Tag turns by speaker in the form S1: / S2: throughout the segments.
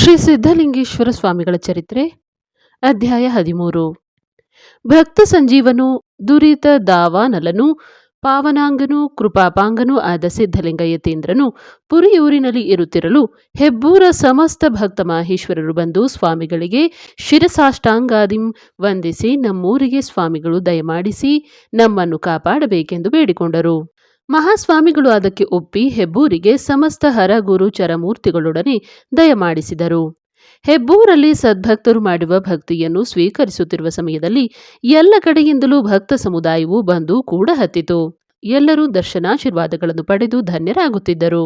S1: ಶ್ರೀ ಸಿದ್ಧಲಿಂಗೇಶ್ವರ ಸ್ವಾಮಿಗಳ ಚರಿತ್ರೆ, ಅಧ್ಯಾಯ ಹದಿಮೂರು. ಭಕ್ತ ಸಂಜೀವನು, ದುರಿತ ದಾವಾನಲನು, ಪಾವನಾಂಗನು, ಕೃಪಾಪಾಂಗನು ಆದ ಸಿದ್ಧಲಿಂಗ ಯತೀಂದ್ರನು ಪುರಿಯೂರಿನಲ್ಲಿ ಇರುತ್ತಿರಲು ಹೆಬ್ಬೂರ ಸಮಸ್ತ ಭಕ್ತ ಮಾಹೇಶ್ವರರು ಬಂದು ಸ್ವಾಮಿಗಳಿಗೆ ಶಿರಸಾಷ್ಟಾಂಗಾದಿಂ ವಂದಿಸಿ ನಮ್ಮೂರಿಗೆ ಸ್ವಾಮಿಗಳು ದಯಮಾಡಿಸಿ ನಮ್ಮನ್ನು ಕಾಪಾಡಬೇಕೆಂದು ಬೇಡಿಕೊಂಡರು. ಮಹಾಸ್ವಾಮಿಗಳು ಅದಕ್ಕೆ ಒಪ್ಪಿ ಹೆಬ್ಬೂರಿಗೆ ಸಮಸ್ತ ಹರಗುರು ಚರಮೂರ್ತಿಗಳೊಡನೆ ದಯಮಾಡಿಸಿದರು ಹೆಬ್ಬೂರಲ್ಲಿ ಸದ್ಭಕ್ತರು ಮಾಡುವ ಭಕ್ತಿಯನ್ನು ಸ್ವೀಕರಿಸುತ್ತಿರುವ ಸಮಯದಲ್ಲಿ ಎಲ್ಲ ಕಡೆಯಿಂದಲೂ ಭಕ್ತ ಸಮುದಾಯವು ಬಂದು ಕೂಡ ಹತ್ತಿತು. ಎಲ್ಲರೂ ದರ್ಶನಾಶೀರ್ವಾದಗಳನ್ನು ಪಡೆದು ಧನ್ಯರಾಗುತ್ತಿದ್ದರು.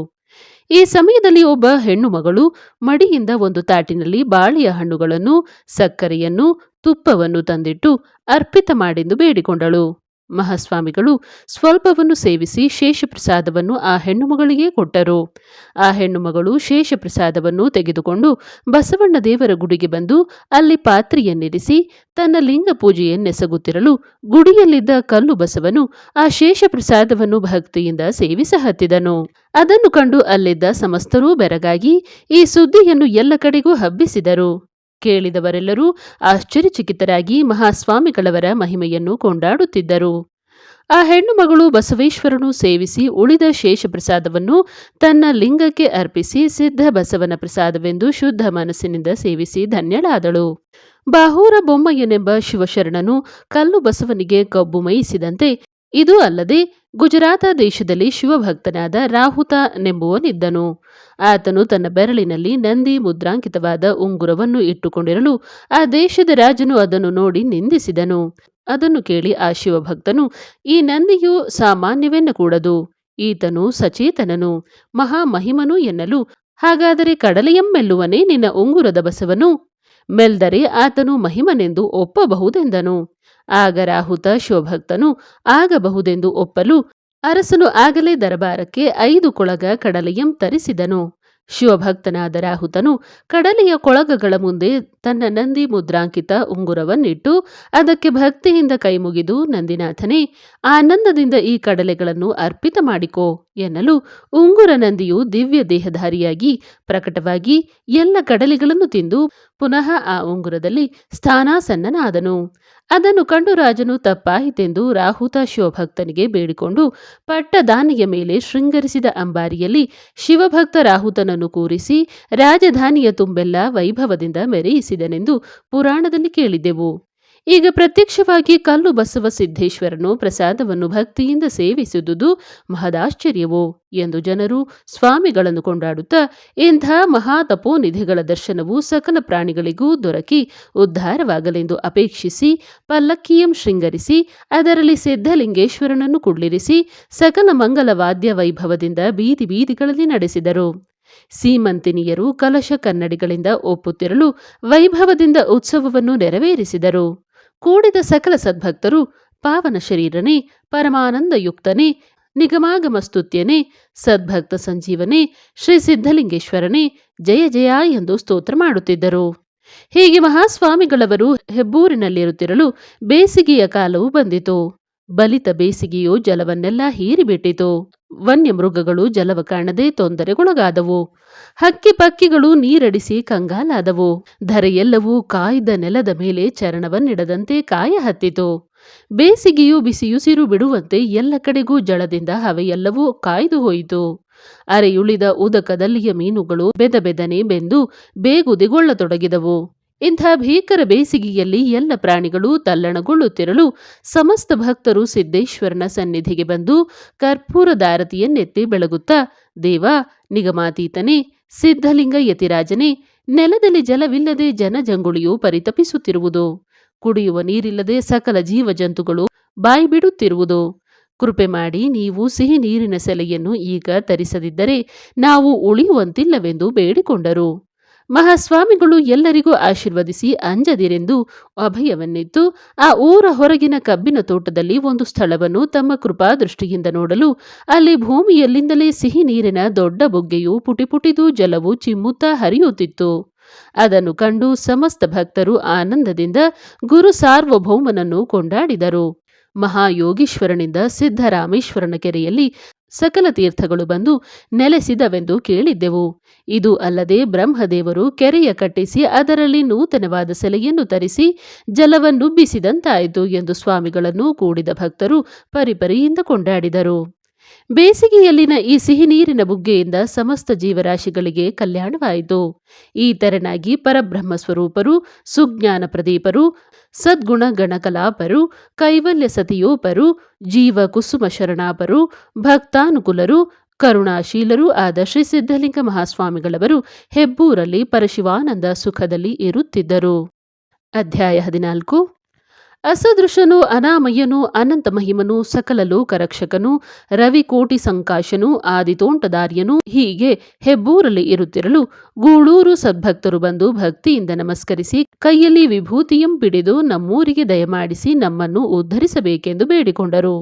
S1: ಈ ಸಮಯದಲ್ಲಿ ಒಬ್ಬ ಹೆಣ್ಣು ಮಗಳು ಮಡಿಯಿಂದ ಒಂದು ತಾಟಿನಲ್ಲಿ ಬಾಳೆಯ ಹಣ್ಣುಗಳನ್ನು, ಸಕ್ಕರೆಯನ್ನು, ತುಪ್ಪವನ್ನು ತಂದಿಟ್ಟು ಅರ್ಪಿತ ಮಾಡೆಂದು ಬೇಡಿಕೊಂಡಳು. ಮಹಾಸ್ವಾಮಿಗಳು ಸ್ವಲ್ಪವನ್ನು ಸೇವಿಸಿ ಶೇಷಪ್ರಸಾದವನ್ನು ಆ ಹೆಣ್ಣುಮಗಳಿಗೆ ಕೊಟ್ಟರು. ಆ ಹೆಣ್ಣುಮಗಳು ಶೇಷಪ್ರಸಾದವನ್ನು ತೆಗೆದುಕೊಂಡು ಬಸವಣ್ಣ ದೇವರ ಗುಡಿಗೆ ಬಂದು ಅಲ್ಲಿ ಪಾತ್ರೆಯನ್ನಿರಿಸಿ ತನ್ನ ಲಿಂಗ ಪೂಜೆಯನ್ನೆಸಗುತ್ತಿರಲು ಗುಡಿಯಲ್ಲಿದ್ದ ಕಲ್ಲು ಬಸವನು ಆ ಶೇಷಪ್ರಸಾದವನ್ನು ಭಕ್ತಿಯಿಂದ ಸೇವಿಸ ಹತ್ತಿದನು. ಅದನ್ನು ಕಂಡು ಅಲ್ಲಿದ್ದ ಸಮಸ್ತರೂ ಬೆರಗಾಗಿ ಈ ಸುದ್ದಿಯನ್ನು ಎಲ್ಲ ಕಡೆಗೂ ಹಬ್ಬಿಸಿದರು. ಕೇಳಿದವರೆಲ್ಲರೂ ಆಶ್ಚರ್ಯಚಕಿತರಾಗಿ ಮಹಾಸ್ವಾಮಿಗಳವರ ಮಹಿಮೆಯನ್ನು ಕೊಂಡಾಡುತ್ತಿದ್ದರು. ಆ ಹೆಣ್ಣು ಮಗಳು ಬಸವೇಶ್ವರನು ಸೇವಿಸಿ ಉಳಿದ ಶೇಷಪ್ರಸಾದವನ್ನು ತನ್ನ ಲಿಂಗಕ್ಕೆ ಅರ್ಪಿಸಿ ಸಿದ್ಧ ಬಸವನ ಪ್ರಸಾದವೆಂದು ಶುದ್ಧ ಮನಸ್ಸಿನಿಂದ ಸೇವಿಸಿ ಧನ್ಯಳಾದಳು. ಬಾಹೂರ ಬೊಮ್ಮಯ್ಯನೆಂಬ ಶಿವಶರಣನು ಕಲ್ಲು ಬಸವನಿಗೆ ಕಬ್ಬು ಮೈಯಿಸಿದಂತೆ ಇದು ಅಲ್ಲದೆ ಗುಜರಾತ ದೇಶದಲ್ಲಿ ಶಿವಭಕ್ತನಾದ ರಾಹುತನೆಂಬುವನಿದ್ದನು ಆತನು ತನ್ನ ಬೆರಳಿನಲ್ಲಿ ನಂದಿ ಮುದ್ರಾಂಕಿತವಾದ ಉಂಗುರವನ್ನು ಇಟ್ಟುಕೊಂಡಿರಲು ಆ ದೇಶದ ರಾಜನು ಅದನ್ನು ನೋಡಿ ನಿಂದಿಸಿದನು. ಅದನ್ನು ಕೇಳಿ ಆ ಶಿವಭಕ್ತನು, ಈ ನಂದಿಯು ಸಾಮಾನ್ಯವೆನ್ನಕೂಡದು ಈತನು ಸಚೇತನನು, ಮಹಾಮಹಿಮನು ಎನ್ನಲು. ಹಾಗಾದರೆ ಕಡಲೆಯಮ್ಮೆಲ್ಲುವನೇ ನಿನ್ನ ಉಂಗುರದ ಬಸವನು? ಮೆಲ್ದರೆ ಆತನು ಮಹಿಮನೆಂದು ಒಪ್ಪಬಹುದೆಂದನು? ಆಗ ರಾಹುತ ಶಿವಭಕ್ತನು ಆಗಬಹುದೆಂದು ಒಪ್ಪಲು ಅರಸನು ಆಗಲೇ ದರಬಾರಕ್ಕೆ ಐದು ಕೊಳಗ ಕಡಲೆಯಂ ತರಿಸಿದನು. ಶಿವಭಕ್ತನಾದ ರಾಹುತನು ಕಡಲೆಯ ಕೊಳಗಗಳ ಮುಂದೆ ತನ್ನ ನಂದಿ ಮುದ್ರಾಂಕಿತ ಉಂಗುರವನ್ನಿಟ್ಟು ಅದಕ್ಕೆ ಭಕ್ತಿಯಿಂದ ಕೈಮುಗಿದು ನಂದಿನಾಥನೇ, ಆನಂದದಿಂದ ಈ ಕಡಲೆಗಳನ್ನು ಅರ್ಪಿತ ಮಾಡಿಕೋ ಎನ್ನಲು ಉಂಗುರ ನಂದಿಯು ದಿವ್ಯ ದೇಹಧಾರಿಯಾಗಿ ಪ್ರಕಟವಾಗಿ ಎಲ್ಲ ಕಡಲೆಗಳನ್ನು ತಿಂದು ಪುನಃ ಆ ಉಂಗುರದಲ್ಲಿ ಸ್ಥಾನಾಸನ್ನನಾದನು. ಅದನ್ನು ಕಂಡು ರಾಜನು ತಪ್ಪಾಯಿತೆಂದು ರಾಹುತ ಶಿವಭಕ್ತನಿಗೆ ಬೇಡಿಕೊಂಡು ಪಟ್ಟದಾನಿಯ ಮೇಲೆ ಶೃಂಗರಿಸಿದ ಅಂಬಾರಿಯಲ್ಲಿ ಶಿವಭಕ್ತ ರಾಹುತನನ್ನು ಕೂರಿಸಿ ರಾಜಧಾನಿಯ ತುಂಬೆಲ್ಲ ವೈಭವದಿಂದ ಮೆರೆಯಿಸಿದನೆಂದು ಪುರಾಣದಲ್ಲಿ ಕೇಳಿದೆವು ಈಗ ಪ್ರತ್ಯಕ್ಷವಾಗಿ ಕಲ್ಲು ಬಸವ ಸಿದ್ದೇಶ್ವರನು ಪ್ರಸಾದವನ್ನು ಭಕ್ತಿಯಿಂದ ಸೇವಿಸುವುದು ಮಹದಾಶ್ಚರ್ಯವೋ ಎಂದು ಜನರು ಸ್ವಾಮಿಗಳನ್ನು ಕೊಂಡಾಡುತ್ತಾ ಇಂಥ ಮಹಾ ತಪೋನಿಧಿಗಳ ದರ್ಶನವು ಸಕಲ ಪ್ರಾಣಿಗಳಿಗೂ ದೊರಕಿ ಉದ್ಧಾರವಾಗಲೆಂದು ಅಪೇಕ್ಷಿಸಿ, ಪಲ್ಲಕ್ಕಿಯಂ ಶೃಂಗರಿಸಿ, ಅದರಲ್ಲಿ ಸಿದ್ಧಲಿಂಗೇಶ್ವರನನ್ನು ಕುಳ್ಳಿರಿಸಿ, ಸಕಲ ಮಂಗಲ ವಾದ್ಯ ವೈಭವದಿಂದ ಬೀದಿ ಬೀದಿಗಳಲ್ಲಿ ನಡೆಸಿದರು. ಸೀಮಂತಿನಿಯರು ಕಲಶ ಕನ್ನಡಿಗಳಿಂದ ಒಪ್ಪುತ್ತಿರಲು ವೈಭವದಿಂದ ಉತ್ಸವವನ್ನು ನೆರವೇರಿಸಿದರು. ಕೂಡಿದ ಸಕಲ ಸದ್ಭಕ್ತರು ಪಾವನ ಶರೀರನೇ ಪರಮಾನಂದಯುಕ್ತನೇ ನಿಗಮಾಗಮಸ್ತುತ್ಯನೇ ಸದ್ಭಕ್ತ ಸಂಜೀವನೇ, ಶ್ರೀ ಸಿದ್ಧಲಿಂಗೇಶ್ವರನೇ, ಜಯ ಜಯ ಎಂದು ಸ್ತೋತ್ರ ಮಾಡುತ್ತಿದ್ದರು. ಹೀಗೆ ಮಹಾಸ್ವಾಮಿಗಳವರು ಹೆಬ್ಬೂರಿನಲ್ಲಿರುತ್ತಿರಲು ಬೇಸಿಗೆಯ ಕಾಲವು ಬಂದಿತು. ಬಲಿತ ಬೇಸಿಗೆಯು ಜಲವನ್ನೆಲ್ಲ ಹೀರಿಬಿಟ್ಟಿತು. ವನ್ಯ ಮೃಗಗಳು ಜಲವ ಕಾಣದೆ ತೊಂದರೆಗೊಳಗಾದವು. ಹಕ್ಕಿ ಪಕ್ಕಿಗಳು ನೀರಡಿಸಿ ಕಂಗಾಲಾದವು. ಧರೆಯೆಲ್ಲವೂ ಕಾಯ್ದ ನೆಲದ ಮೇಲೆ ಚರಣವನ್ನಿಡದಂತೆ ಕಾಯ ಹತ್ತಿತು. ಬೇಸಿಗೆಯು ಬಿಸಿಯುಸಿರು ಬಿಡುವಂತೆ ಎಲ್ಲ ಕಡೆಗೂ ಜಳದಿಂದ ಹವೆಯೆಲ್ಲವೂ ಕಾಯ್ದು ಹೋಯಿತು. ಅರೆಯುಳಿದ ಉದಕದಲ್ಲಿಯ ಮೀನುಗಳು ಬೆದಬೆದನೆ ಬೆಂದು ಬೇಗುದಿಗೊಳ್ಳತೊಡಗಿದವು. ಇಂಥ ಭೀಕರ ಬೇಸಿಗೆಯಲ್ಲಿ ಎಲ್ಲ ಪ್ರಾಣಿಗಳು ತಲ್ಲಣಗೊಳ್ಳುತ್ತಿರಲು ಸಮಸ್ತ ಭಕ್ತರು ಸಿದ್ದೇಶ್ವರನ ಸನ್ನಿಧಿಗೆ ಬಂದು ಕರ್ಪೂರ ದಾರತಿಯನ್ನೆತ್ತಿ ಬೆಳಗುತ್ತಾ, ದೇವ, ನಿಗಮಾತೀತನೇ, ಸಿದ್ಧಲಿಂಗ ಯತಿರಾಜನೇ, ನೆಲದಲ್ಲಿ ಜಲವಿಲ್ಲದೆ ಜನಜಂಗುಳಿಯು ಪರಿತಪಿಸುತ್ತಿರುವುದು, ಕುಡಿಯುವ ನೀರಿಲ್ಲದೆ ಸಕಲ ಜೀವಜಂತುಗಳು ಬಾಯಿ ಬಿಡುತ್ತಿರುವುದು ಕೃಪೆ ಮಾಡಿ ನೀವು ಸಿಹಿ ನೀರಿನ ಸೆಲೆಯನ್ನು ಈಗ ತರಿಸದಿದ್ದರೆ ನಾವು ಉಳಿಯುವಂತಿಲ್ಲವೆಂದು ಬೇಡಿಕೊಂಡರು. ಮಹಾಸ್ವಾಮಿಗಳು ಎಲ್ಲರಿಗೂ ಆಶೀರ್ವದಿಸಿ ಅಂಜದಿರೆಂದು ಅಭಯವನ್ನಿತ್ತು ಆ ಊರ ಹೊರಗಿನ ಕಬ್ಬಿನ ತೋಟದಲ್ಲಿ ಒಂದು ಸ್ಥಳವನ್ನು ತಮ್ಮ ಕೃಪಾದೃಷ್ಟಿಯಿಂದ ನೋಡಲು ಅಲ್ಲಿ ಭೂಮಿಯಲ್ಲಿಂದಲೇ ಸಿಹಿ ನೀರಿನ ದೊಡ್ಡ ಬುಗ್ಗೆಯು ಪುಟಿಪುಟಿದು ಜಲವು ಚಿಮ್ಮುತ್ತಾ ಹರಿಯುತ್ತಿತ್ತು. ಅದನ್ನು ಕಂಡು ಸಮಸ್ತ ಭಕ್ತರು ಆನಂದದಿಂದ ಗುರು ಸಾರ್ವಭೌಮನನ್ನು ಕೊಂಡಾಡಿದರು. ಮಹಾಯೋಗೀಶ್ವರನಿಂದ ಸಿದ್ದರಾಮೇಶ್ವರನ ಕೆರೆಯಲ್ಲಿ ಸಕಲ ತೀರ್ಥಗಳು ಬಂದು ನೆಲೆಸಿದವೆಂದು ಕೇಳಿದ್ದೆವು. ಇದು ಅಲ್ಲದೆ ಬ್ರಹ್ಮದೇವರು ಕೆರೆಯ ಕಟ್ಟಿಸಿ ಅದರಲ್ಲಿ ನೂತನವಾದ ಸೆಲೆಯನ್ನು ತರಿಸಿ ಜಲವನ್ನುಬ್ಬಿಸಿದಂತಾಯಿತು ಎಂದು ಸ್ವಾಮಿಗಳನ್ನು ಕೂಡಿದ ಭಕ್ತರು ಪರಿಪರಿಯಿಂದ ಕೊಂಡಾಡಿದರು. ಬೇಸಿಗೆಯಲ್ಲಿನ ಈ ಸಿಹಿ ನೀರಿನ ಬುಗ್ಗೆಯಿಂದ ಸಮಸ್ತ ಜೀವರಾಶಿಗಳಿಗೆ ಕಲ್ಯಾಣವಾಯಿತು. ಈ ತೆರನಾಗಿ ಪರಬ್ರಹ್ಮ ಸ್ವರೂಪರು, ಸುಜ್ಞಾನ ಪ್ರದೀಪರು ಸದ್ಗುಣ ಗಣಕಲಾಪರು ಕೈವಲ್ಯ ಸತಿಯೋಪರು ಜೀವ ಕುಸುಮ ಶರಣಾಪರು, ಭಕ್ತಾನುಕೂಲರು, ಕರುಣಾಶೀಲರು ಆದ ಶ್ರೀ ಸಿದ್ಧಲಿಂಗ ಮಹಾಸ್ವಾಮಿಗಳವರು ಹೆಬ್ಬೂರಲ್ಲಿ ಪರಶಿವಾನಂದ ಸುಖದಲ್ಲಿ ಇರುತ್ತಿದ್ದರು. ಅಧ್ಯಾಯ ಹದಿನಾಲ್ಕು. ಅಸದೃಶನು ಅನಾಮಯ್ಯನು ಅನಂತ ಮಹಿಮನು, ಸಕಲ ಲೋಕರಕ್ಷಕನು ರವಿಕೋಟಿ ಸಂಕಾಶನು ಆದಿತೋಂಟದಾರ್ಯನು ಹೀಗೆ ಹೆಬ್ಬೂರಲ್ಲಿ ಇರುತ್ತಿರಲು ಗೂಳೂರು ಸದ್ಭಕ್ತರು ಬಂದು ಭಕ್ತಿಯಿಂದ ನಮಸ್ಕರಿಸಿ, ಕೈಯಲ್ಲಿ ವಿಭೂತಿಯಂ ಪಿಡಿದು ನಮ್ಮೂರಿಗೆ ದಯಮಾಡಿಸಿ ನಮ್ಮನ್ನು ಉದ್ಧರಿಸಬೇಕೆಂದು ಬೇಡಿಕೊಂಡರು.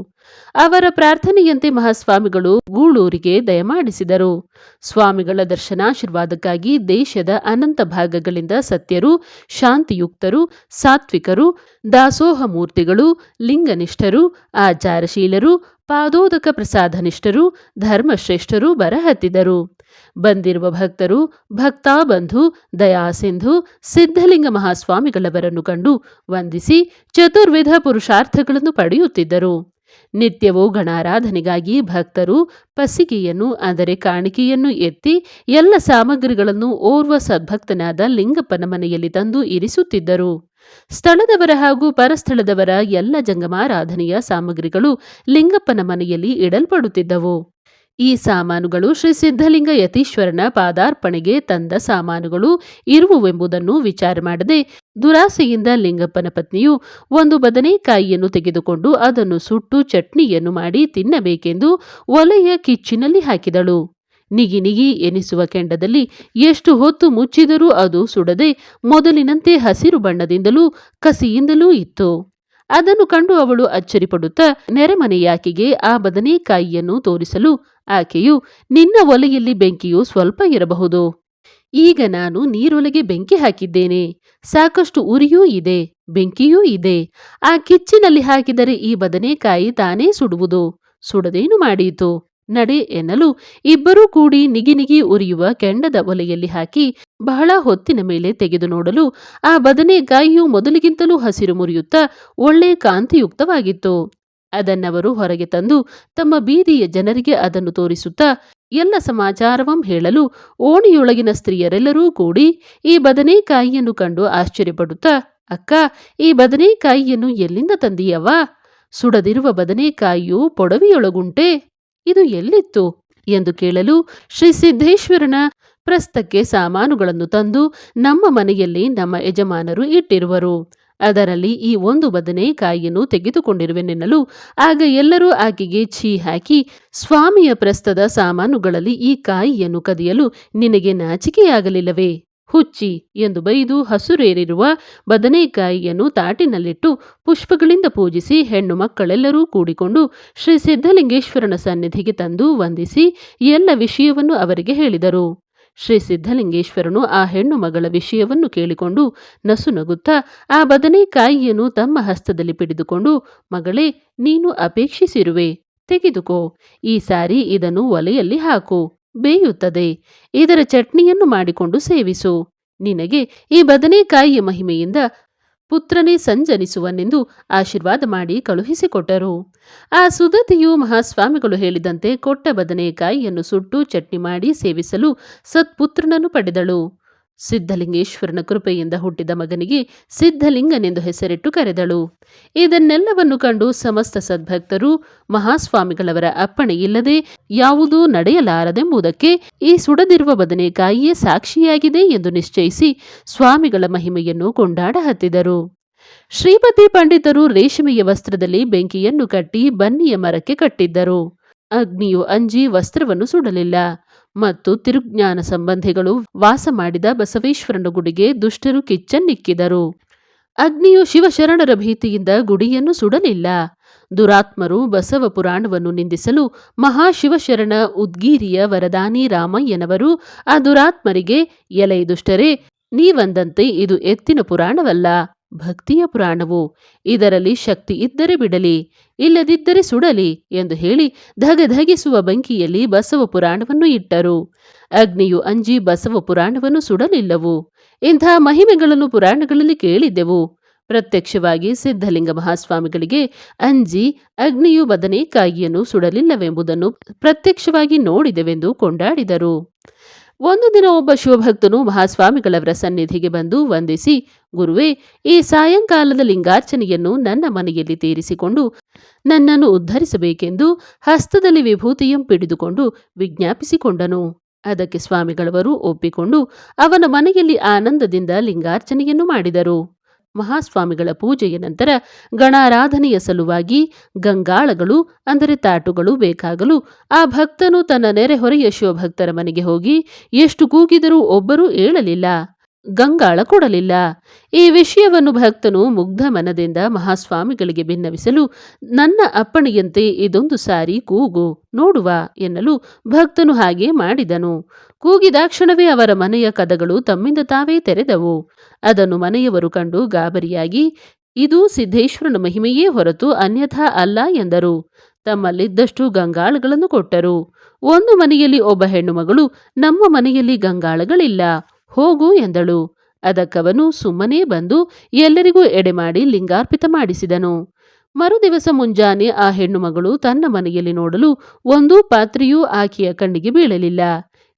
S1: ಅವರ ಪ್ರಾರ್ಥನೆಯಂತೆ ಮಹಾಸ್ವಾಮಿಗಳು ಗೂಳೂರಿಗೆ ದಯಮಾಡಿಸಿದರು ಸ್ವಾಮಿಗಳ ದರ್ಶನಾಶೀರ್ವಾದಕ್ಕಾಗಿ ದೇಶದ ಅನಂತ ಭಾಗಗಳಿಂದ ಸತ್ಯರು, ಶಾಂತಿಯುಕ್ತರು, ಸಾತ್ವಿಕರು ದಾಸೋಹ ಮೂರ್ತಿಗಳು ಲಿಂಗನಿಷ್ಠರು, ಆಚಾರಶೀಲರು, ಪಾದೋದಕ ಪ್ರಸಾದನಿಷ್ಠರು, ಧರ್ಮಶ್ರೇಷ್ಠರು ಬರಹತ್ತಿದರು. ಬಂದಿರುವ ಭಕ್ತರು, ಭಕ್ತಾಬಂಧು, ದಯಾಸಿಂಧು, ಸಿದ್ಧಲಿಂಗ ಮಹಾಸ್ವಾಮಿಗಳವರನ್ನು ಕಂಡು ವಂದಿಸಿ ಚತುರ್ವಿಧ ಪುರುಷಾರ್ಥಗಳನ್ನು ಪಡೆಯುತ್ತಿದ್ದರು. ನಿತ್ಯವೂ ಗಣಾರಾಧನೆಗಾಗಿ ಭಕ್ತರು ಪಸಿಗೆಯನ್ನು, ಅಂದರೆ ಕಾಣಿಕೆಯನ್ನು ಎತ್ತಿ ಎಲ್ಲ ಸಾಮಗ್ರಿಗಳನ್ನು ಓರ್ವ ಸದ್ಭಕ್ತನಾದ ಲಿಂಗಪ್ಪನ ಮನೆಯಲ್ಲಿ ತಂದು ಇರಿಸುತ್ತಿದ್ದರು. ಸ್ಥಳದವರ ಹಾಗೂ ಪರಸ್ಥಳದವರ ಎಲ್ಲ ಜಂಗಮಾರಾಧನೆಯ ಸಾಮಗ್ರಿಗಳು ಲಿಂಗಪ್ಪನ ಮನೆಯಲ್ಲಿ ಇಡಲ್ಪಡುತ್ತಿದ್ದವು. ಈ ಸಾಮಾನುಗಳು ಶ್ರೀ ಸಿದ್ಧಲಿಂಗ ಯತೀಶ್ವರನ ಪಾದಾರ್ಪಣೆಗೆ ತಂದ ಸಾಮಾನುಗಳು ಇರುವುವೆಂಬುದನ್ನು ವಿಚಾರ ಮಾಡದೆ ದುರಾಸೆಯಿಂದ ಲಿಂಗಪ್ಪನ ಪತ್ನಿಯು ಒಂದು ಬದನೆಕಾಯಿಯನ್ನು ತೆಗೆದುಕೊಂಡು ಅದನ್ನು ಸುಟ್ಟು ಚಟ್ನಿಯನ್ನು ಮಾಡಿ ತಿನ್ನಬೇಕೆಂದು ಒಲೆಯ ಕಿಚ್ಚಿನಲ್ಲಿ ಹಾಕಿದಳು. ನಿಗಿ ನಿಗಿ ಎನಿಸುವ ಕೆಂಡದಲ್ಲಿ ಎಷ್ಟು ಹೊತ್ತು ಮುಚ್ಚಿದರೂ ಅದು ಸುಡದೆ ಮೊದಲಿನಂತೆ ಹಸಿರು ಬಣ್ಣದಿಂದಲೂ ಕಸಿಯಿಂದಲೂ ಇತ್ತು. ಅದನ್ನು ಕಂಡು ಅವಳು ಅಚ್ಚರಿಪಡುತ್ತಾ ನೆರೆಮನೆಯಾಕೆಗೆ ಆ ಬದನೆಕಾಯಿಯನ್ನು ತೋರಿಸಲು ಆಕೆಯು, ನಿನ್ನ ಒಲೆಯಲ್ಲಿ ಬೆಂಕಿಯು ಸ್ವಲ್ಪ ಇರಬಹುದು. ಈಗ ನಾನು ನೀರೊಳಗೆ ಬೆಂಕಿ ಹಾಕಿದ್ದೇನೆ. ಸಾಕಷ್ಟು ಉರಿಯೂ ಇದೆ, ಬೆಂಕಿಯೂ ಇದೆ. ಆ ಕಿಚ್ಚಿನಲ್ಲಿ ಹಾಕಿದರೆ ಈ ಬದನೆಕಾಯಿ ತಾನೇ ಸುಡುವುದು. ಸುಡದೇನು ಮಾಡೀತು? ನಡೆ ಎನ್ನಲು ಇಬ್ಬರೂ ಕೂಡಿ ನಿಗಿ ನಿಗಿ ಉರಿಯುವ ಕೆಂಡದ ಒಲೆಯಲ್ಲಿ ಹಾಕಿ ಬಹಳ ಹೊತ್ತಿನ ಮೇಲೆ ತೆಗೆದು ನೋಡಲು ಆ ಬದನೆಕಾಯಿಯು ಮೊದಲಿಗಿಂತಲೂ ಹಸಿರು ಮುರಿಯುತ್ತಾ ಒಳ್ಳೆ ಕಾಂತಿಯುಕ್ತವಾಗಿತ್ತು. ಅದನ್ನವರು ಹೊರಗೆ ತಂದು ತಮ್ಮ ಬೀದಿಯ ಜನರಿಗೆ ಅದನ್ನು ತೋರಿಸುತ್ತಾ ಎಲ್ಲ ಸಮಾಚಾರವಂ ಹೇಳಲು ಓಣಿಯೊಳಗಿನ ಸ್ತ್ರೀಯರೆಲ್ಲರೂ ಕೂಡಿ ಈ ಬದನೆಕಾಯಿಯನ್ನು ಕಂಡು ಆಶ್ಚರ್ಯಪಡುತ್ತಾ, ಅಕ್ಕ, ಈ ಬದನೆಕಾಯಿಯನ್ನು ಎಲ್ಲಿಂದ ತಂದೀಯವ್ವ? ಸುಡದಿರುವ ಬದನೆಕಾಯಿಯು ಪೊಡವಿಯೊಳಗುಂಟೆ? ಇದು ಎಲ್ಲಿತ್ತು ಎಂದು ಕೇಳಲು ಶ್ರೀ ಸಿದ್ದೇಶ್ವರನ ಪ್ರಸ್ತಕ್ಕೆ ಸಾಮಾನುಗಳನ್ನು ತಂದು ನಮ್ಮ ಮನೆಯಲ್ಲಿ ನಮ್ಮ ಯಜಮಾನರು ಇಟ್ಟಿರುವರು. ಅದರಲ್ಲಿ ಈ ಒಂದು ಬದನೆಕಾಯಿಯನ್ನು ತೆಗೆದುಕೊಂಡಿರುವೆನೆನ್ನಲು ಆಗ ಎಲ್ಲರೂ ಆಕೆಗೆ ಛೀ ಹಾಕಿ, ಸ್ವಾಮಿಯ ಪ್ರಸ್ತದ ಸಾಮಾನುಗಳಲ್ಲಿ ಈ ಕಾಯಿಯನ್ನು ಕದಿಯಲು ನಿನಗೆ ನಾಚಿಕೆಯಾಗಲಿಲ್ಲವೇ? ಹುಚ್ಚಿ ಎಂದು ಬೈದು ಹಸುರೇರಿರುವ ಬದನೆಕಾಯಿಯನ್ನು ತಾಟಿನಲ್ಲಿಟ್ಟು ಪುಷ್ಪಗಳಿಂದ ಪೂಜಿಸಿ ಹೆಣ್ಣು ಮಕ್ಕಳೆಲ್ಲರೂ ಕೂಡಿಕೊಂಡು ಶ್ರೀ ಸಿದ್ಧಲಿಂಗೇಶ್ವರನ ಸನ್ನಿಧಿಗೆ ತಂದು ವಂದಿಸಿ ಎಲ್ಲ ವಿಷಯವನ್ನು ಅವರಿಗೆ ಹೇಳಿದರು. ಶ್ರೀ ಸಿದ್ಧಲಿಂಗೇಶ್ವರನು ಆ ಹೆಣ್ಣು ಮಗಳ ವಿಷಯವನ್ನು ಕೇಳಿಕೊಂಡು ನಸು ನಗುತ್ತಾ, ಆ ಬದನೆಕಾಯಿಯನ್ನು ತಮ್ಮ ಹಸ್ತದಲ್ಲಿ ಪಿಡಿದುಕೊಂಡು, ಮಗಳೇ, ನೀನು ಅಪೇಕ್ಷಿಸಿರುವೆ, ತೆಗೆದುಕೋ, ಈ ಸಾರಿ ಇದನ್ನು ಒಲೆಯಲ್ಲಿ ಹಾಕು. ಬೇಯುತ್ತದೆ. ಇದರ ಚಟ್ನಿಯನ್ನು ಮಾಡಿಕೊಂಡು ಸೇವಿಸು. ನಿನಗೆ ಈ ಬದನೆಕಾಯಿಯ ಮಹಿಮೆಯಿಂದ ಪುತ್ರನೇ ಸಂಜನಿಸುವನೆಂದು ಆಶೀರ್ವಾದ ಮಾಡಿ ಕಳುಹಿಸಿಕೊಟ್ಟರು. ಆ ಸುಧತಿಯು ಮಹಾಸ್ವಾಮಿಗಳು ಹೇಳಿದಂತೆ ಕೊಟ್ಟ ಬದನೆಕಾಯಿಯನ್ನು ಸುಟ್ಟು ಚಟ್ನಿ ಮಾಡಿ ಸೇವಿಸಲು ಸತ್ಪುತ್ರನನ್ನು ಪಡೆದಳು. ಸಿದ್ಧಲಿಂಗೇಶ್ವರನ ಕೃಪೆಯಿಂದ ಹುಟ್ಟಿದ ಮಗನಿಗೆ ಸಿದ್ಧಲಿಂಗನೆಂದು ಹೆಸರಿಟ್ಟು ಕರೆದಳು. ಇದನ್ನೆಲ್ಲವನ್ನು ಕಂಡು ಸಮಸ್ತ ಸದ್ಭಕ್ತರು ಮಹಾಸ್ವಾಮಿಗಳವರ ಅಪ್ಪಣೆ ಇಲ್ಲದೆ ಯಾವುದೂ ನಡೆಯಲಾರದೆಂಬುದಕ್ಕೆ ಈ ಸುಡದಿರುವ ಬದನೆಕಾಯಿಯೇ ಸಾಕ್ಷಿಯಾಗಿದೆ ಎಂದು ನಿಶ್ಚಯಿಸಿ ಸ್ವಾಮಿಗಳ ಮಹಿಮೆಯನ್ನು ಕೊಂಡಾಡ ಹತ್ತಿದರು. ಶ್ರೀಪತಿ ಪಂಡಿತರು ರೇಷ್ಮೆಯ ವಸ್ತ್ರದಲ್ಲಿ ಬೆಂಕಿಯನ್ನು ಕಟ್ಟಿ ಬನ್ನಿಯ ಮರಕ್ಕೆ ಕಟ್ಟಿದ್ದರು. ಅಗ್ನಿಯು ಅಂಜಿ ವಸ್ತ್ರವನ್ನು ಸುಡಲಿಲ್ಲ. ಮತ್ತು ತಿರುಜ್ಞಾನ ಸಂಬಂಧಿಗಳು ವಾಸ ಮಾಡಿದ ಬಸವೇಶ್ವರನ ಗುಡಿಗೆ ದುಷ್ಟರು ಕಿಚ್ಚನ್ನಿಕ್ಕಿದರು ಅಗ್ನಿಯು ಶಿವಶರಣರ ಭೀತಿಯಿಂದ ಗುಡಿಯನ್ನು ಸುಡಲಿಲ್ಲ. ದುರಾತ್ಮರು ಬಸವ ಪುರಾಣವನ್ನು ನಿಂದಿಸಲು ಮಹಾಶಿವಶರಣ ಉದ್ಗೀರಿಯ ವರದಾನಿ ರಾಮಯ್ಯನವರು ಆ ದುರಾತ್ಮರಿಗೆ, ಎಲೈ ದುಷ್ಟರೇ ನೀವಂದಂತೆ ಇದು ಎತ್ತಿನ ಪುರಾಣವಲ್ಲ. ಭಕ್ತಿಯ ಪುರಾಣವು ಇದರಲ್ಲಿ ಶಕ್ತಿ ಇದ್ದರೆ ಬಿಡಲಿ, ಇಲ್ಲದಿದ್ದರೆ ಸುಡಲಿ ಎಂದು ಹೇಳಿ ಧಗಧಗಿಸುವ ಬೆಂಕಿಯಲ್ಲಿ ಬಸವ ಪುರಾಣವನ್ನು ಇಟ್ಟರು. ಅಗ್ನಿಯು ಅಂಜಿ ಬಸವ ಪುರಾಣವನ್ನು ಸುಡಲಿಲ್ಲವು. ಇಂಥ ಮಹಿಮೆಗಳನ್ನು ಪುರಾಣಗಳಲ್ಲಿ ಕೇಳಿದ್ದೆವು. ಪ್ರತ್ಯಕ್ಷವಾಗಿ ಸಿದ್ಧಲಿಂಗ ಮಹಾಸ್ವಾಮಿಗಳಿಗೆ ಅಂಜಿ, ಅಗ್ನಿಯು ಬದನೆಕಾಯಿಯನ್ನು ಸುಡಲಿಲ್ಲವೆಂಬುದನ್ನು ಪ್ರತ್ಯಕ್ಷವಾಗಿ ನೋಡಿದೆವೆಂದು ಕೊಂಡಾಡಿದರು. ಒಂದು ದಿನ ಒಬ್ಬ ಶಿವಭಕ್ತನು ಮಹಾಸ್ವಾಮಿಗಳವರ ಸನ್ನಿಧಿಗೆ ಬಂದು ವಂದಿಸಿ, ಗುರುವೇ, ಈ ಸಾಯಂಕಾಲದ ಲಿಂಗಾರ್ಚನೆಯನ್ನು ನನ್ನ ಮನೆಯಲ್ಲಿ ತೀರಿಸಿಕೊಂಡು ನನ್ನನ್ನು ಉದ್ಧರಿಸಬೇಕೆಂದು ಹಸ್ತದಲ್ಲಿ ವಿಭೂತಿಯಂ ಪಿಡಿದುಕೊಂಡು ವಿಜ್ಞಾಪಿಸಿಕೊಂಡನು. ಅದಕ್ಕೆ ಸ್ವಾಮಿಗಳವರು ಒಪ್ಪಿಕೊಂಡು ಅವನ ಮನೆಯಲ್ಲಿ ಆನಂದದಿಂದ ಲಿಂಗಾರ್ಚನೆಯನ್ನು ಮಾಡಿದರು. ಮಹಾಸ್ವಾಮಿಗಳ ಪೂಜೆಯ ನಂತರ ಗಣಾರಾಧನೆಯ ಸಲುವಾಗಿ ಗಂಗಾಳಗಳು, ಅಂದರೆ ತಾಟುಗಳು ಬೇಕಾಗಲು ಆ ಭಕ್ತನು ತನ್ನ ನೆರೆಹೊರೆಯ ಶಿವಭಕ್ತರ ಮನೆಗೆ ಹೋಗಿ ಎಷ್ಟು ಕೂಗಿದರೂ ಒಬ್ಬರೂ ಏಳಲಿಲ್ಲ. ಗಂಗಾಳ ಕೊಡಲಿಲ್ಲ. ಈ ವಿಷಯವನ್ನು ಭಕ್ತನು ಮುಗ್ಧ ಮನದಿಂದ ಮಹಾಸ್ವಾಮಿಗಳಿಗೆ ಭಿನ್ನವಿಸಲು ನನ್ನ ಅಪ್ಪಣೆಯಂತೆ ಇದೊಂದು ಸಾರಿ ಕೂಗು, ನೋಡುವ ಎನ್ನಲು ಭಕ್ತನು ಹಾಗೆ ಮಾಡಿದನು. ಕೂಗಿದಾಕ್ಷಣವೇ ಅವರ ಮನೆಯ ಕದಗಳು ತಮ್ಮಿಂದ ತಾವೇ ತೆರೆದವು. ಅದನ್ನು ಮನೆಯವರು ಕಂಡು ಗಾಬರಿಯಾಗಿ, ಇದು ಸಿದ್ದೇಶ್ವರನ ಮಹಿಮೆಯೇ ಹೊರತು ಅನ್ಯಥಾ ಅಲ್ಲ ಎಂದರು. ತಮ್ಮಲ್ಲಿದ್ದಷ್ಟು ಗಂಗಾಳಗಳನ್ನು ಕೊಟ್ಟರು. ಒಂದು ಮನೆಯಲ್ಲಿ ಒಬ್ಬ ಹೆಣ್ಣುಮಗಳು ನಮ್ಮ ಮನೆಯಲ್ಲಿ ಗಂಗಾಳಗಳಿಲ್ಲ. ಹೋಗು ಎಂದಳು. ಅದಕ್ಕವನು ಸುಮ್ಮನೆ ಬಂದು ಎಲ್ಲರಿಗೂ ಎಡೆಮಾಡಿ ಲಿಂಗಾರ್ಪಿತ ಮಾಡಿಸಿದನು. ಮರುದಿವಸ ಮುಂಜಾನೆ ಆ ಹೆಣ್ಣುಮಗಳು ತನ್ನ ಮನೆಯಲ್ಲಿ ನೋಡಲು ಒಂದೂ ಪಾತ್ರೆಯೂ ಆಕೆಯ ಕಣ್ಣಿಗೆ ಬೀಳಲಿಲ್ಲ.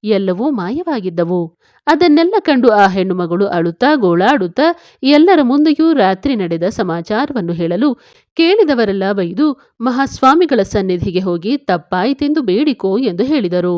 S1: ಎಲ್ಲವೂ ಮಾಯವಾಗಿದ್ದವು. ಅದನ್ನೆಲ್ಲ ಕಂಡು ಆ ಹೆಣ್ಣುಮಗಳು ಅಳುತ್ತಾ ಗೋಳಾಡುತ್ತಾ ಎಲ್ಲರ ಮುಂದೆಯೂ ರಾತ್ರಿ ನಡೆದ ಸಮಾಚಾರವನ್ನು ಹೇಳಲು ಕೇಳಿದವರೆಲ್ಲ ಬೈದು ಮಹಾಸ್ವಾಮಿಗಳ ಸನ್ನಿಧಿಗೆ ಹೋಗಿ ತಪ್ಪಾಯಿತೆಂದು ಬೇಡಿಕೋ ಎಂದು ಹೇಳಿದರು.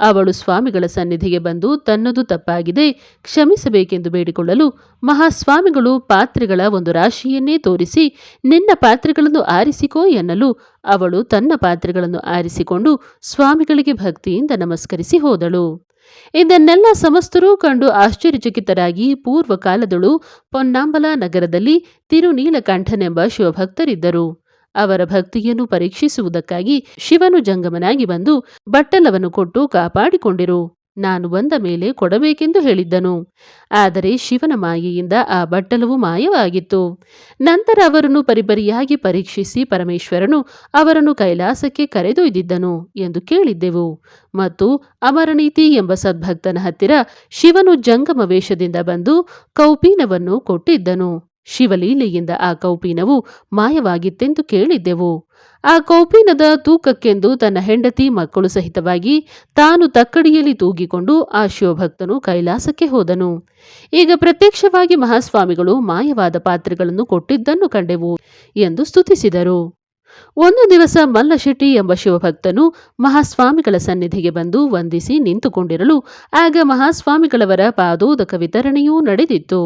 S1: ಅವಳು ಸ್ವಾಮಿಗಳ ಸನ್ನಿಧಿಗೆ ಬಂದು ತನ್ನದು ತಪ್ಪಾಗಿದೆ, ಕ್ಷಮಿಸಬೇಕೆಂದು ಬೇಡಿಕೊಳ್ಳಲು ಮಹಾಸ್ವಾಮಿಗಳು ಪಾತ್ರೆಗಳ ಒಂದು ರಾಶಿಯನ್ನೇ ತೋರಿಸಿ ನಿನ್ನ ಪಾತ್ರೆಗಳನ್ನು ಆರಿಸಿಕೋ ಎನ್ನಲು ಅವಳು ತನ್ನ ಪಾತ್ರೆಗಳನ್ನು ಆರಿಸಿಕೊಂಡು ಸ್ವಾಮಿಗಳಿಗೆ ಭಕ್ತಿಯಿಂದ ನಮಸ್ಕರಿಸಿ ಹೋದಳು. ಇದನ್ನೆಲ್ಲ ಸಮಸ್ತರೂ ಕಂಡು ಆಶ್ಚರ್ಯಚಕಿತರಾಗಿ ಪೂರ್ವ ಕಾಲದಳು ಪೊನ್ನಾಂಬಲ ನಗರದಲ್ಲಿ ತಿರುನೀಲಕಂಠನೆಂಬ ಶಿವಭಕ್ತರಿದ್ದರು. ಅವರ ಭಕ್ತಿಯನ್ನು ಪರೀಕ್ಷಿಸುವುದಕ್ಕಾಗಿ ಶಿವನು ಜಂಗಮನಾಗಿ ಬಂದು ಬಟ್ಟಲವನ್ನು ಕೊಟ್ಟು ಕಾಪಾಡಿಕೊಂಡಿರು. ನಾನು ಬಂದ ಮೇಲೆ ಕೊಡಬೇಕೆಂದು ಹೇಳಿದ್ದನು. ಆದರೆ ಶಿವನ ಮಾಯೆಯಿಂದ ಆ ಬಟ್ಟಲವು ಮಾಯವಾಗಿತ್ತು. ನಂತರ ಅವರನ್ನು ಪರಿಪರಿಯಾಗಿ ಪರೀಕ್ಷಿಸಿ ಪರಮೇಶ್ವರನು ಅವರನ್ನು ಕೈಲಾಸಕ್ಕೆ ಕರೆದೊಯ್ದಿದ್ದನು ಎಂದು ಕೇಳಿದ್ದೆವು. ಮತ್ತು ಅಮರನೀತಿ ಎಂಬ ಸದ್ಭಕ್ತನ ಹತ್ತಿರ ಶಿವನು ಜಂಗಮ ವೇಷದಿಂದ ಬಂದು ಕೌಪೀನವನ್ನು ಕೊಟ್ಟಿದ್ದನು. ಶಿವಲೀಲೆಯಿಂದ ಆ ಕೌಪೀನವು ಮಾಯವಾಗಿತ್ತೆಂದು ಕೇಳಿದ್ದೆವು. ಆ ಕೌಪೀನದ ತೂಕಕ್ಕೆಂದು ತನ್ನ ಹೆಂಡತಿ ಮಕ್ಕಳು ಸಹಿತವಾಗಿ ತಾನು ತಕ್ಕಡಿಯಲ್ಲಿ ತೂಗಿಕೊಂಡು ಆ ಶಿವಭಕ್ತನು ಕೈಲಾಸಕ್ಕೆ ಹೋದನು. ಈಗ ಪ್ರತ್ಯಕ್ಷವಾಗಿ ಮಹಾಸ್ವಾಮಿಗಳು ಮಾಯವಾದ ಪಾತ್ರೆಗಳನ್ನು ಕೊಟ್ಟಿದ್ದನ್ನು ಕಂಡೆವು ಎಂದು ಸ್ತುತಿಸಿದರು. ಒಂದು ದಿವಸ ಮಲ್ಲಶೆಟ್ಟಿ ಎಂಬ ಶಿವಭಕ್ತನು ಮಹಾಸ್ವಾಮಿಗಳ ಸನ್ನಿಧಿಗೆ ಬಂದು ವಂದಿಸಿ ನಿಂತುಕೊಂಡಿರಲು ಆಗ ಮಹಾಸ್ವಾಮಿಗಳವರ ಪಾದೋದಕ ವಿತರಣೆಯೂ ನಡೆದಿತ್ತು.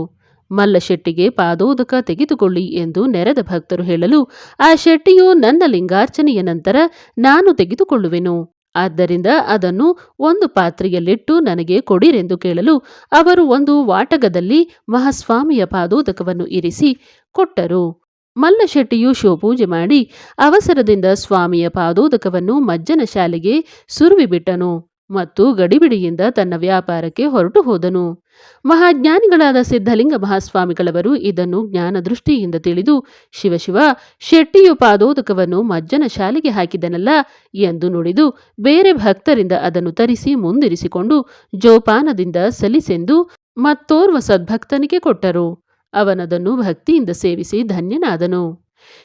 S1: ಮಲ್ಲಶೆಟ್ಟಿಗೆ ಪಾದೋದಕ ತೆಗೆದುಕೊಳ್ಳಿ ಎಂದು ನೆರೆದ ಭಕ್ತರು ಹೇಳಲು ಆ ಶೆಟ್ಟಿಯು ನನ್ನ ಲಿಂಗಾರ್ಚನೆಯ ನಂತರ ನಾನು ತೆಗೆದುಕೊಳ್ಳುವೆನು. ಆದ್ದರಿಂದ ಅದನ್ನು ಒಂದು ಪಾತ್ರೆಯಲ್ಲಿಟ್ಟು ನನಗೆ ಕೊಡಿರೆಂದು ಕೇಳಲು ಅವರು ಒಂದು ವಾಟಗದಲ್ಲಿ ಮಹಾಸ್ವಾಮಿಯ ಪಾದೋದಕವನ್ನು ಇರಿಸಿ ಕೊಟ್ಟರು. ಮಲ್ಲಶೆಟ್ಟಿಯು ಶಿವಪೂಜೆ ಮಾಡಿ ಅವಸರದಿಂದ ಸ್ವಾಮಿಯ ಪಾದೋದಕವನ್ನು ಮಜ್ಜನ ಶಾಲೆಗೆ ಸುರುವಿಬಿಟ್ಟನು. ಮತ್ತು ಗಡಿಬಿಡಿಯಿಂದ ತನ್ನ ವ್ಯಾಪಾರಕ್ಕೆ ಹೊರಟು ಹೋದನು. ಮಹಾಜ್ಞಾನಿಗಳಾದ ಸಿದ್ಧಲಿಂಗ ಮಹಾಸ್ವಾಮಿಗಳವರು ಇದನ್ನು ಜ್ಞಾನದೃಷ್ಟಿಯಿಂದ ತಿಳಿದು ಶಿವಶಿವ ಶೆಟ್ಟಿಯು ಪಾದೋದಕವನ್ನು ಮಜ್ಜನ ಶಾಲೆಗೆ ಹಾಕಿದನಲ್ಲ ಎಂದು ನುಡಿದು ಬೇರೆ ಭಕ್ತರಿಂದ ಅದನ್ನು ತರಿಸಿ ಮುಂದಿರಿಸಿಕೊಂಡು ಜೋಪಾನದಿಂದ ಸಲಿಸೆಂದು ಮತ್ತೋರ್ವ ಸದ್ಭಕ್ತನಿಗೆ ಕೊಟ್ಟರು. ಅವನದನ್ನು ಭಕ್ತಿಯಿಂದ ಸೇವಿಸಿ ಧನ್ಯನಾದನು.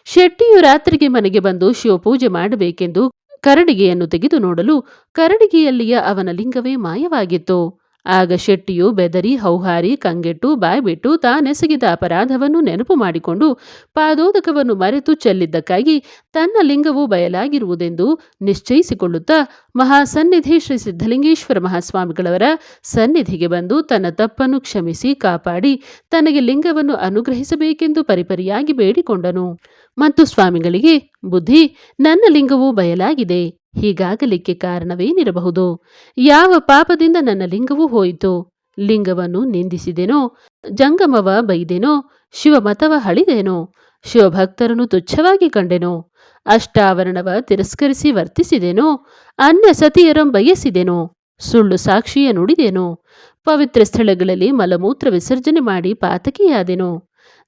S1: ಶೆಟ್ಟಿಯು ರಾತ್ರಿಗೆ ಮನೆಗೆ ಬಂದು ಶಿವಪೂಜೆ ಮಾಡಬೇಕೆಂದು ಕರಡಿಗೆಯನ್ನು ತೆಗೆದು ನೋಡಲು ಕರಡಿಗೆಯಲ್ಲಿಯ ಅವನ ಲಿಂಗವೇ ಮಾಯವಾಗಿತ್ತು. ಆಗ ಶೆಟ್ಟಿಯು ಬೆದರಿ, ಹೌಹಾರಿ, ಕಂಗೆಟ್ಟು, ಬಾಯ್ಬಿಟ್ಟು ತಾನೆಸಗಿದ ಅಪರಾಧವನ್ನು ನೆನಪು ಮಾಡಿಕೊಂಡು ಪಾದೋದಕವನ್ನು ಮರೆತು ಚೆಲ್ಲಿದ್ದಕ್ಕಾಗಿ ತನ್ನ ಲಿಂಗವು ಬಯಲಾಗಿರುವುದೆಂದು ನಿಶ್ಚಯಿಸಿಕೊಳ್ಳುತ್ತಾ ಮಹಾಸನ್ನಿಧಿ ಶ್ರೀ ಸಿದ್ಧಲಿಂಗೇಶ್ವರ ಮಹಾಸ್ವಾಮಿಗಳವರ ಸನ್ನಿಧಿಗೆ ಬಂದು ತನ್ನ ತಪ್ಪನ್ನು ಕ್ಷಮಿಸಿ ಕಾಪಾಡಿ ತನಗೆ ಲಿಂಗವನ್ನು ಅನುಗ್ರಹಿಸಬೇಕೆಂದು ಪರಿಪರಿಯಾಗಿ ಬೇಡಿಕೊಂಡನು. ಮತ್ತು ಸ್ವಾಮಿಗಳಿಗೆ, ಬುದ್ಧಿ, ನನ್ನ ಲಿಂಗವು ಬಯಲಾಗಿದೆ. ಹೀಗಾಗಲಿಕ್ಕೆ ಕಾರಣವೇನಿರಬಹುದು? ಯಾವ ಪಾಪದಿಂದ ನನ್ನ ಲಿಂಗವು ಹೋಯಿತು? ಲಿಂಗವನ್ನು ನಿಂದಿಸಿದೆನೋ? ಜಂಗಮವ ಬೈದೆನೋ? ಶಿವಮತವ ಹಳಿದೇನೋ? ಶಿವಭಕ್ತರನ್ನು ತುಚ್ಛವಾಗಿ ಕಂಡೆನೋ? ಅಷ್ಟಾವರಣವ ತಿರಸ್ಕರಿಸಿ ವರ್ತಿಸಿದೆನೋ? ಅನ್ಯ ಸತಿಯರಂ ಬಯಸಿದೆನೋ? ಸುಳ್ಳು ಸಾಕ್ಷಿಯ ನುಡಿದೆನೋ? ಪವಿತ್ರ ಸ್ಥಳಗಳಲ್ಲಿ ಮಲಮೂತ್ರ ವಿಸರ್ಜನೆ ಮಾಡಿ ಪಾತಕಿಯಾದೆನೋ?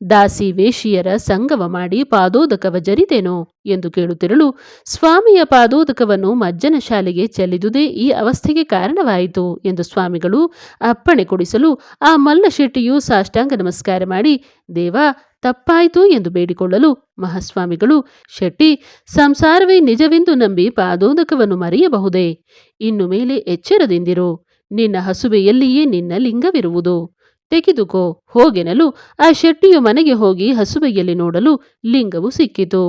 S1: ದಾಸಿ ವೇಶಿಯರ ಸಂಗಮ ಮಾಡಿ ಪಾದೋದಕವ ಜರಿದೇನೋ ಎಂದು ಕೇಳುತ್ತಿರಲು ಸ್ವಾಮಿಯ ಪಾದೋದಕವನ್ನು ಮಜ್ಜನ ಶಾಲೆಗೆ ಚೆಲ್ಲಿದುದೇ ಈ ಅವಸ್ಥೆಗೆ ಕಾರಣವಾಯಿತು ಎಂದು ಸ್ವಾಮಿಗಳು ಅಪ್ಪಣೆ ಕೊಡಿಸಲು ಆ ಮಲ್ಲಶೆಟ್ಟಿಯು ಸಾಷ್ಟಾಂಗ ನಮಸ್ಕಾರ ಮಾಡಿ, ದೇವ, ತಪ್ಪಾಯಿತು ಎಂದು ಬೇಡಿಕೊಳ್ಳಲು ಮಹಾಸ್ವಾಮಿಗಳು, ಶೆಟ್ಟಿ, ಸಂಸಾರವೇ ನಿಜವೆಂದು ನಂಬಿ ಪಾದೋದಕವನ್ನು ಮರೆಯಬಹುದೇ? ಇನ್ನು ಮೇಲೆ ಎಚ್ಚರದಿಂದಿರು. ನಿನ್ನ ಹಸುವೆಯಲ್ಲಿಯೇ ನಿನ್ನ ಲಿಂಗವಿರುವುದು. ತೆಗೆದುಕೋ, ಹೋಗೆನಲು ಆ ಶೆಟ್ಟಿಯು ಮನೆಗೆ ಹೋಗಿ ಹಸುಬೆಯಲ್ಲಿ ನೋಡಲು ಲಿಂಗವು ಸಿಕ್ಕಿತು.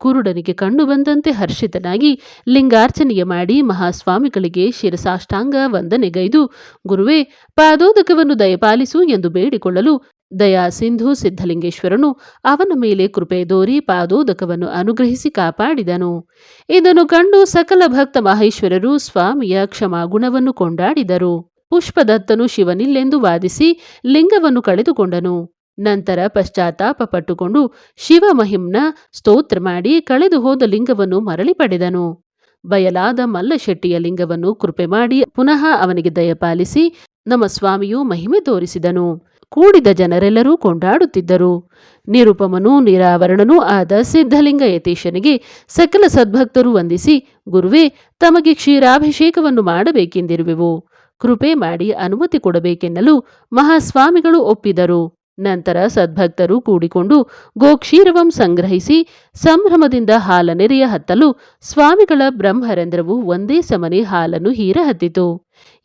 S1: ಕುರುಡನಿಗೆ ಕಂಡು ಬಂದಂತೆ ಹರ್ಷಿತನಾಗಿ ಲಿಂಗಾರ್ಚನೆಯ ಮಾಡಿ ಮಹಾಸ್ವಾಮಿಗಳಿಗೆ ಶಿರಸಾಷ್ಟಾಂಗ ವಂದನೆಗೈದು ಗುರುವೇ, ಪಾದೋದಕವನ್ನು ದಯಪಾಲಿಸು ಎಂದು ಬೇಡಿಕೊಳ್ಳಲು ದಯಾ ಸಿಂಧು ಸಿದ್ಧಲಿಂಗೇಶ್ವರನು ಅವನ ಮೇಲೆ ಕೃಪೆ ದೋರಿ ಪಾದೋದಕವನ್ನು ಅನುಗ್ರಹಿಸಿ ಕಾಪಾಡಿದನು. ಇದನ್ನು ಕಂಡು ಸಕಲ ಭಕ್ತ ಮಹೇಶ್ವರರು ಸ್ವಾಮಿಯ ಕ್ಷಮಾಗುಣವನ್ನು ಕೊಂಡಾಡಿದರು. ಪುಷ್ಪದತ್ತನು ಶಿವನಿಲ್ಲೆಂದು ವಾದಿಸಿ ಲಿಂಗವನ್ನು ಕಳೆದುಕೊಂಡನು. ನಂತರ ಪಶ್ಚಾತ್ತಾಪ ಪಟ್ಟುಕೊಂಡು ಶಿವಮಹಿಮ್ನ ಸ್ತೋತ್ರ ಮಾಡಿ ಕಳೆದು ಹೋದ ಲಿಂಗವನ್ನು ಮರಳಿ ಪಡೆದನು. ಬಯಲಾದ ಮಲ್ಲಶೆಟ್ಟಿಯ ಲಿಂಗವನ್ನು ಕೃಪೆ ಮಾಡಿ ಪುನಃ ಅವನಿಗೆ ದಯಪಾಲಿಸಿ ನಮ್ಮ ಸ್ವಾಮಿಯು ಮಹಿಮೆ ತೋರಿಸಿದನು. ಕೂಡಿದ ಜನರೆಲ್ಲರೂ ಕೊಂಡಾಡುತ್ತಿದ್ದರು. ನಿರುಪಮನೂ ನಿರಾವರಣನೂ ಆದ ಸಿದ್ಧಲಿಂಗ ಯತೀಶನಿಗೆ ಸಕಲ ಸದ್ಭಕ್ತರು ವಂದಿಸಿ, ಗುರುವೇ, ತಮಗೆ ಕ್ಷೀರಾಭಿಷೇಕವನ್ನು ಮಾಡಬೇಕೆಂದಿರುವೆವು. ಕೃಪೆ ಮಾಡಿ ಅನುಮತಿ ಕೊಡಬೇಕೆನ್ನಲು ಮಹಾಸ್ವಾಮಿಗಳು ಒಪ್ಪಿದರು. ನಂತರ ಸದ್ಭಕ್ತರು ಕೂಡಿಕೊಂಡು ಗೋಕ್ಷೀರವಂ ಸಂಗ್ರಹಿಸಿ ಸಂಭ್ರಮದಿಂದ ಹಾಲನೆರೆಯ ಹತ್ತಲು ಸ್ವಾಮಿಗಳ ಬ್ರಹ್ಮರಂಧ್ರವು ಒಂದೇ ಸಮನೆ ಹಾಲನ್ನು ಹೀರ ಹತ್ತಿತು.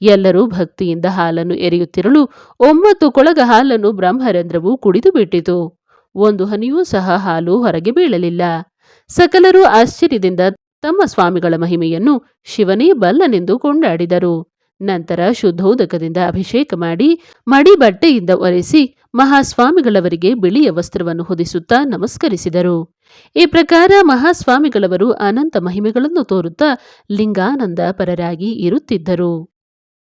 S1: ಎಲ್ಲರೂ ಭಕ್ತಿಯಿಂದ ಹಾಲನ್ನು ಎರೆಯುತ್ತಿರಲು ಒಂಬತ್ತು ಕೊಳಗ ಹಾಲನ್ನು ಬ್ರಹ್ಮರಂಧ್ರವು ಕುಡಿದು ಬಿಟ್ಟಿತು. ಒಂದು ಹನಿಯೂ ಸಹ ಹಾಲು ಹೊರಗೆ ಬೀಳಲಿಲ್ಲ. ಸಕಲರು ಆಶ್ಚರ್ಯದಿಂದ ತಮ್ಮ ಸ್ವಾಮಿಗಳ ಮಹಿಮೆಯನ್ನು ಶಿವನೇ ಬಲ್ಲನೆಂದು ಕೊಂಡಾಡಿದರು. ನಂತರ ಶುದ್ಧೋದಕದಿಂದ ಅಭಿಷೇಕ ಮಾಡಿ ಮಡಿ ಬಟ್ಟೆಯಿಂದ ಒರೆಸಿ ಮಹಾಸ್ವಾಮಿಗಳವರಿಗೆ ಬಿಳಿಯ ವಸ್ತ್ರವನ್ನು ಹೊದಿಸುತ್ತಾ ನಮಸ್ಕರಿಸಿದರು. ಈ ಪ್ರಕಾರ ಮಹಾಸ್ವಾಮಿಗಳವರು ಅನಂತ ಮಹಿಮೆಗಳನ್ನು ತೋರುತ್ತಾ ಲಿಂಗಾನಂದ ಪರರಾಗಿ ಇರುತ್ತಿದ್ದರು.